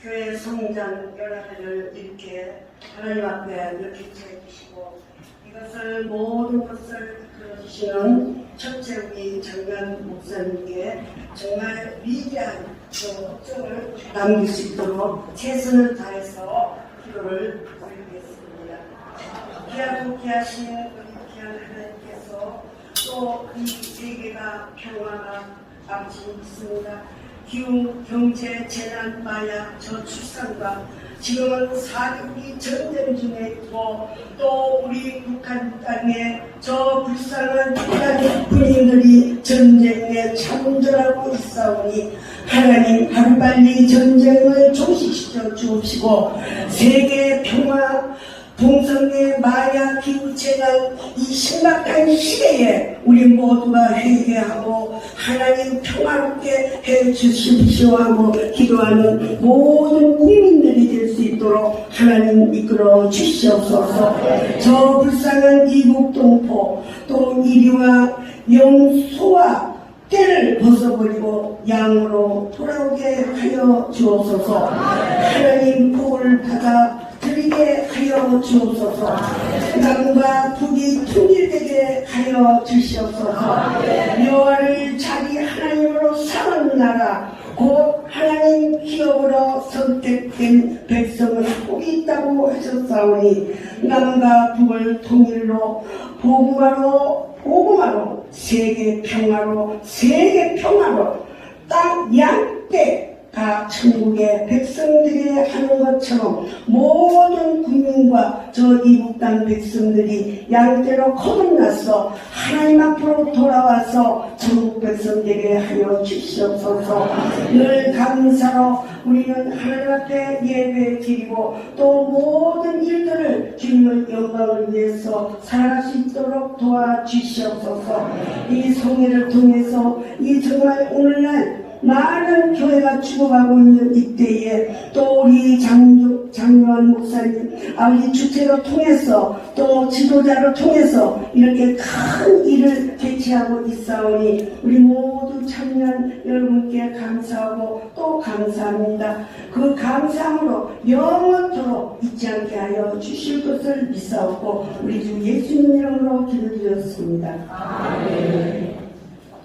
교회 성장 연합회를 이렇게 하나님 앞에 이렇게 주시고 이것을 모든 것을 이끌어주시는 첫째 우리 장관 목사님께 정말 위대한 그 걱정을 남길 수 있도록 최선을 다해서 기도를 드리겠습니다. 귀하고 귀하신 우리 귀한 하나님께서 또 이 세계가 평화가 아버지 있습니다. 기후, 경제, 재난, 마약, 저출산과 지금은 사륙이 전쟁 중에 있고 또 우리 북한 땅에 저 불쌍한 북한 군인들이 전쟁에 참전하고 있사오니 하나님 하루빨리 전쟁을 종식시켜 주옵시고 세계 평화 동성애, 마약, 기후재난 이 심각한 시대에 우리 모두가 회개하고 하나님 평화롭게 해주십시오 하고 기도하는 모든 국민들이 될 수 있도록 하나님 이끌어 주시옵소서. 저 불쌍한 이국 동포 또 이리와 영소와 때를 벗어버리고 양으로 돌아오게 하여 주옵소서. 하나님 복을 받아 드리게 하여 주옵소서. 남과 북이 통일되게 하여 주시옵소서. 여호와를 자기 하나님으로 삼은 나라 곧 하나님 기업으로 선택된 백성은 복이 있다고 하셨사오니 남과 북을 통일로 복음화로 복음화로 세계 평화로 세계 평화로 땅 양떼 가 천국의 백성들이 하는 것처럼 모든 국민과 저 이국 땅 백성들이 양떼로 거듭나서 하나님 앞으로 돌아와서 천국 백성들에게 하여 주시옵소서. 늘 감사로 우리는 하나님 앞에 예배 드리고 또 모든 일들을 주님의 영광을 위해서 살아갈 수 있도록 도와주시옵소서. 이 성회를 통해서 이 정말 오늘날 많은 교회가 죽어가고 있는 이때에 또 우리 장, 장로한 목사님 아버지 주체로 통해서 또 지도자를 통해서 이렇게 큰 일을 개최하고 있사오니 우리 모두 참여한 여러분께 감사하고 또 감사합니다. 그 감사함으로 영원토록 잊지 않게 하여 주실 것을 믿사옵고 우리 주 예수님 이름으로 기도드렸습니다. 아멘.